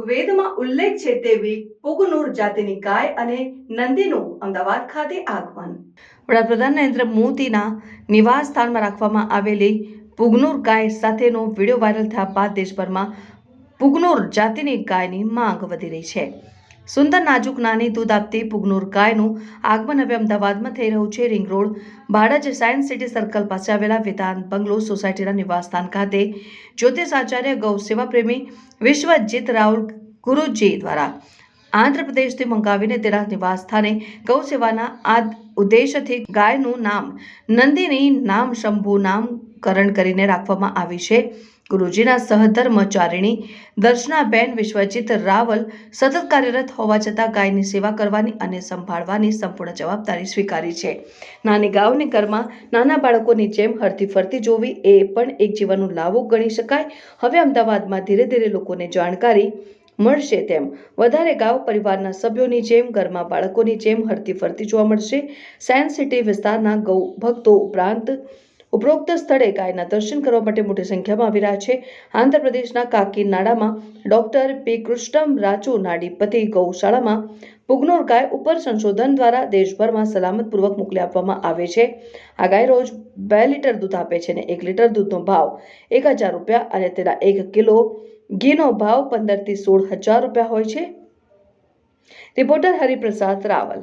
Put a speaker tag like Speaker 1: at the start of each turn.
Speaker 1: ઋગ્વેદમાં ઉલ્લેખ છે તેવી પુગનુર જાતિની ગાય અને નંદીનું અમદાવાદ ખાતે આગમન. વડાપ્રધાન નરેન્દ્ર મોદીના નિવાસ સ્થાનમાં રાખવામાં આવેલી પુગનુર ગાય સાથેનો વીડિયો વાયરલ થયા બાદ દેશભરમાં પુગનુર જાતિની ગાયની માંગ વધી રહી છે. સુંદર નાજુક નાની દૂધ આપતી પુગનુર ગાયનું આગમન હવે અમદાવાદમાં થઈ રહ્યું છે. Ring road Bhadaj science city circle પાસે આવેલા વેદાંત બંગલો સોસાયટીના નિવાસસ્થાન ખાતે જ્યોતિષ આચાર્ય ગૌ સેવા પ્રેમી વિશ્વજીત રાહુલ ગુરુજી દ્વારા આંધ્રપ્રદેશથી મંગાવીને તેના નિવાસસ્થાને ગૌ સેવાના આ ઉદ્દેશથી ગાયનું નામ નંદિની નામ શંભુ નામકરણ કરીને રાખવામાં આવી છે. ગુરુજીના સહધર્મચારિણી દર્શનાબેન વિશ્વજીત રાવલ સતત કાર્યરત હોવા છતાં ગાયની સેવા કરવાની અને સંભાળવાની સંપૂર્ણ જવાબદારી સ્વીકારી છે. નાની ગાયોને ઘરમાં નાના બાળકોની જેમ હરતી ફરતી જોવી એ પણ એક જીવનનું લાવો ગણી શકાય. હવે અમદાવાદમાં ધીરે ધીરે લોકોને જાણકારી મળશે તેમ. વધારે ગાયો પરિવારના સભ્યોની જેમ, ઘરમાં બાળકોની જેમ હરતી ફરતી જોવા મળશે. સાયન્સ સિટી વિસ્તારના ગૌ ભક્તો ઉપરાંત ઉપરોક્ત સ્થળે ગાયના દર્શન કરવા માટે મોટી સંખ્યામાં આવી રહ્યા છે. આંધ્રપ્રદેશના કાકીનાડામાં ડોક્ટર પી. કૃષ્ણમ રાજુ નાડીપતિ ગૌશાળામાં પુગનોર ગાય ઉપર સંશોધન દ્વારા દેશભરમાં સલામતપૂર્વક મોકલી આપવામાં આવે છે. આ ગાય રોજ બે લીટર દૂધ આપે છે અને એક લીટર દૂધનો ભાવ એક હજાર રૂપિયા અને તેના એક કિલો ઘીનો ભાવ પંદરથી સોળ હજાર રૂપિયા હોય છે. રિપોર્ટર હરિપ્રસાદ રાવલ.